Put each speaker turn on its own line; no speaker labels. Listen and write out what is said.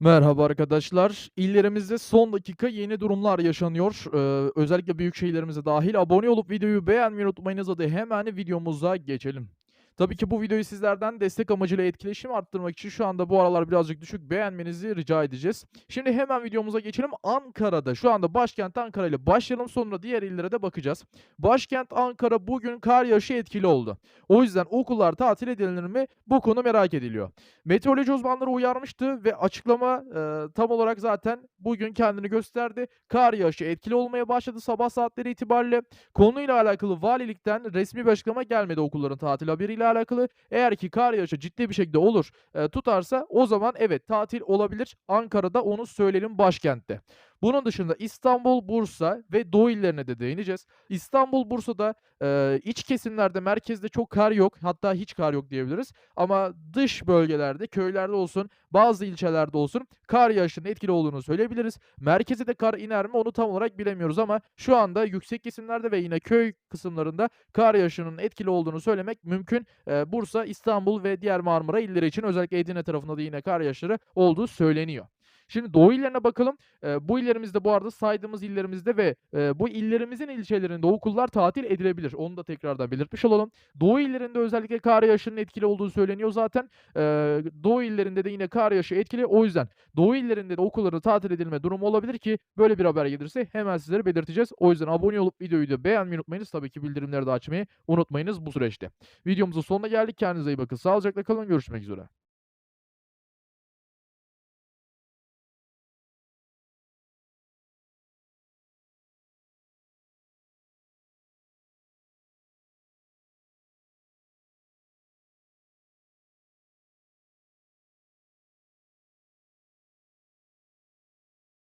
Merhaba arkadaşlar. İllerimizde son dakika yeni durumlar yaşanıyor. Eee, özellikle büyük şehirlerimize dahil. Abone olup videoyu beğenmeyi unutmayınız. Hadi hemen videomuza geçelim. Tabii ki bu videoyu sizlerden destek amacıyla etkileşim arttırmak için şu anda bu aralar birazcık düşük beğenmenizi rica edeceğiz. Şimdi hemen videomuza geçelim. Ankara'da şu anda başkent Ankara ile başlayalım sonra diğer illere de bakacağız. Başkent Ankara bugün kar yağışı etkili oldu. O yüzden okullar tatil edilir mi? Bu konu merak ediliyor. Meteoroloji uzmanları uyarmıştı ve açıklama e, tam olarak zaten bugün kendini gösterdi. Kar yağışı etkili olmaya başladı sabah saatleri itibariyle. Konuyla alakalı valilikten resmi bir açıklama gelmedi okulların tatil haberiyle alakalı. Eğer ki kar yağışı ciddi bir şekilde olur, e, tutarsa o zaman evet tatil olabilir. Ankara'da onu söyleyelim başkentte. Bunun dışında İstanbul, Bursa ve Doğu illerine de değineceğiz. İstanbul, Bursa'da e, iç kesimlerde, merkezde çok kar yok. Hatta hiç kar yok diyebiliriz. Ama dış bölgelerde, köylerde olsun, bazı ilçelerde olsun kar yağışının etkili olduğunu söyleyebiliriz. Merkeze de kar iner mi onu tam olarak bilemiyoruz ama şu anda yüksek kesimlerde ve yine köy kısımlarında kar yağışının etkili olduğunu söylemek mümkün. Eee, Bursa, İstanbul ve diğer Marmara illeri için özellikle Edirne tarafında da yine kar yağışları olduğu söyleniyor. Şimdi doğu illerine bakalım. Eee, bu illerimizde bu arada saydığımız illerimizde ve, eee, bu illerimizin ilçelerinde okullar tatil edilebilir. Onu da tekrardan belirtmiş olalım. Doğu illerinde özellikle kar yağışının etkili olduğu söyleniyor zaten. Eee, doğu illerinde de yine kar yağışı etkili. O yüzden doğu illerinde de okulların tatil edilme durumu olabilir ki böyle bir haber gelirse hemen sizlere belirteceğiz. O yüzden abone olup videoyu da beğenmeyi unutmayınız. Tabii ki bildirimleri de açmayı unutmayınız bu süreçte. Videomuzun sonuna geldik. Kendinize iyi bakın. Sağlıcakla kalın. Görüşmek üzere.